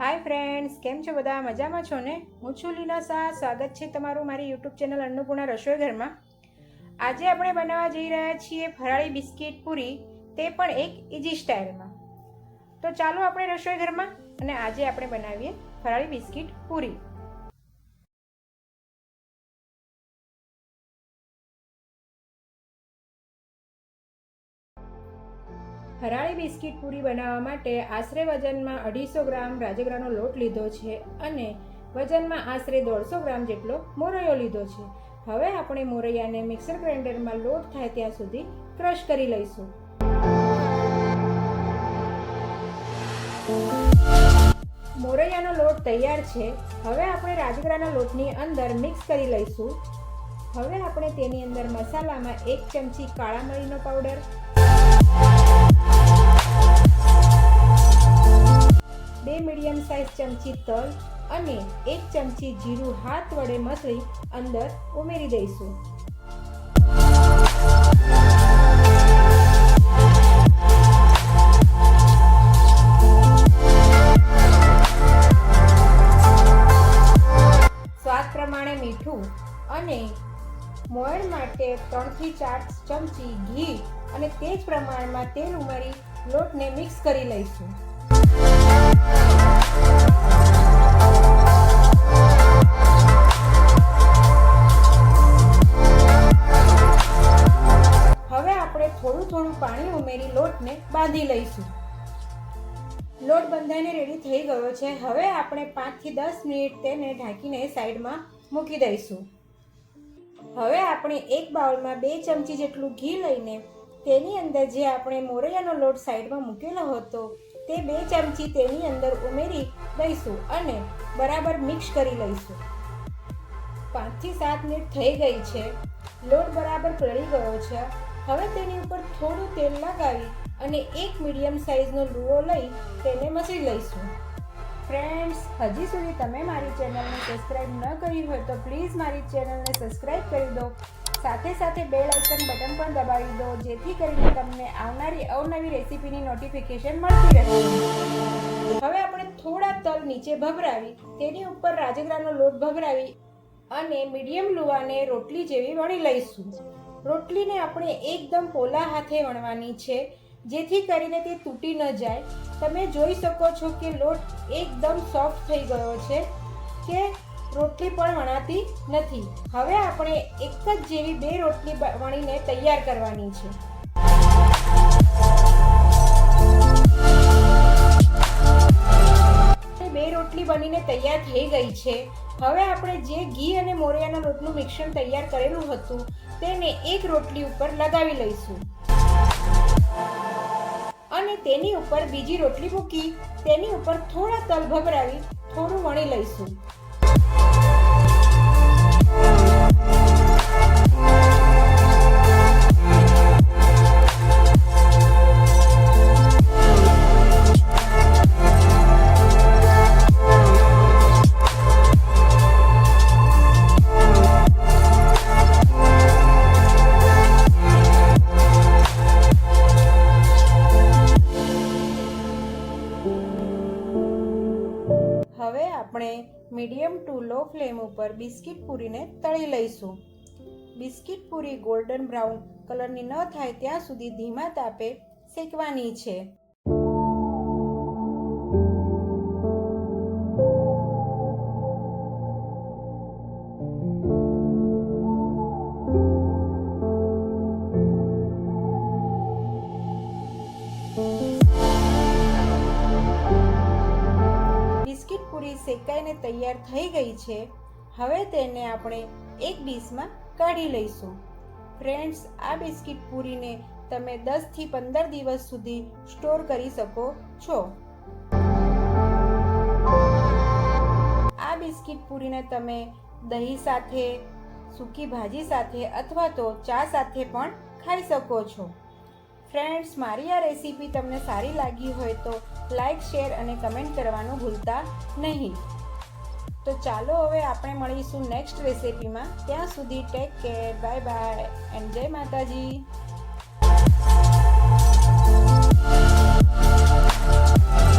Hi friends કેમ છો બધા? મજામાં છો ને? હું છું લીના શાહ. સ્વાગત છે તમારું મારી યુટ્યુબ ચેનલ અન્નપૂર્ણા રસોઈ ઘરમાં આજે આપણે બનાવવા જઈ રહ્યા છીએ ફરાળી બિસ્કિટ પૂરી, તે પણ એક ઇઝી સ્ટાઇલમાં તો ચાલો આપણે રસોઈ ઘરમાં અને આજે આપણે બનાવીએ ફરાળી બિસ્કિટ પૂરી. ફરાળી બિસ્કિટ પૂરી બનાવવા માટે આશરે વજનમાં અઢીસો ગ્રામ રાજગરાનો લોટ લીધો છે અને વજનમાં આશરે દોઢસો ગ્રામ જેટલો મોરૈયો લીધો છે. હવે આપણે મોરૈયાને મિક્સર ગ્રાઇન્ડરમાં લોટ થાય ત્યાં સુધી ક્રશ કરી લઈશું. મોરૈયાનો લોટ તૈયાર છે. હવે આપણે રાજગરાના લોટની અંદર મિક્સ કરી લઈશું. હવે આપણે તેની અંદર મસાલામાં એક ચમચી કાળા મરીનો પાવડર તલ અને એક ચમચી જીરું હાથ વડે મસળી અંદર ઉમેરી દઈશું. સ્વાદ પ્રમાણે મીઠું અને મોયણ માટે ત્રણથી ચાર ચમચી ઘી અને તે જ પ્રમાણમાં તેલ ઉમેરી લોટને મિક્સ કરી લઈશું. લોટ બંધાઈને રેડી થઈ ગયો છે. હવે આપણે પાંચથી દસ મિનિટ તેને ઢાંકીને સાઈડમાં મૂકી દઈશું. હવે આપણે એક બાઉલમાં બે ચમચી જેટલું ઘી લઈને તેની અંદર જે આપણે મોરૈયાનો લોટ સાઈડમાં મૂકેલો હતો, તે બે ચમચી તેની અંદર ઉમેરી દઈશું અને બરાબર મિક્સ કરી લઈશું. પાંચથી સાત મિનિટ થઈ ગઈ છે. લોટ બરાબર પડી ગયો છે. હવે તેની ઉપર થોડું તેલ લગાવી અને એક મીડિયમ સાઇઝનો લુઓ લઈ તેને મસળી લઈશું. ફ્રેન્ડ્સ, હજી સુધી તમે મારી ચેનલને સબસ્ક્રાઈબ ન કરી હોય તો પ્લીઝ મારી ચેનલને સબસ્ક્રાઈબ કરી દો. સાથે સાથે બેલ આઇકન બટન પણ દબાવી દો, જેથી કરીને તમને આવનારી અવનવી રેસીપીની નોટિફિકેશન મળતી રહે. હવે આપણે થોડા તલ નીચે ભભરાવી, તેની ઉપર રાજગરાનો લોટ ભભરાવી અને મીડિયમ લુવાને રોટલી જેવી વણી લઈશું. રોટલીને આપણે એકદમ પોલા હાથે વણવાની છે. જેથી કરીને તે તૂટી ન જાય. તમે જોઈ શકો છો કે લોટ એકદમ સોફ્ટ થઈ ગયો છે કે રોટલી પણ વણાતી નથી. હવે આપણે એક જ જેવી બે રોટલી વણીને તૈયાર કરવાની છે. બે રોટલી બનીને તૈયાર થઈ ગઈ છે. હવે આપણે જે ઘી અને મોરિયાના લોટનું મિશ્રણ તૈયાર કરેલું હતું, તેને એક રોટલી ઉપર લગાવી લઈશું. અને તેની ઉપર બીજી રોટલી મૂકી તેની ઉપર થોડા તલ ભભરાવી થોડું વણી લઈશું. હવે આપણે મીડિયમ ટુ લો ફ્લેમ ઉપર બિસ્કિટ પૂરીને તળી લઈશું. બિસ્કિટ પૂરી ગોલ્ડન બ્રાઉન કલરની ન થાય ત્યાં સુધી ધીમા તાપે શેકવાની છે. શેકાઈને તૈયાર થઈ ગઈ છે, હવે તેને આપણે એક ડીશમાં કાઢી લઈશું. ફ્રેન્ડ્સ, આ બિસ્કિટ પૂરીને તમે દસથી પંદર દિવસ સુધી સ્ટોર કરી શકો છો. આ બિસ્કિટ પૂરીને તમે દહીં સાથે, સૂકી ભાજી સાથે અથવા તો ચા સાથે પણ ખાઈ શકો છો. ફ્રેન્ડ્સ મારી આ રેસીપી તમને સારી લાગી હોય તો લાઇક શેર અને કમેન્ટ કરવાનું ભૂલતા નહીં. તો ચાલો હવે આપણે મળીશું નેક્સ્ટ રેસીપીમાં ત્યાં સુધી take care bye bye and જય માતાજી.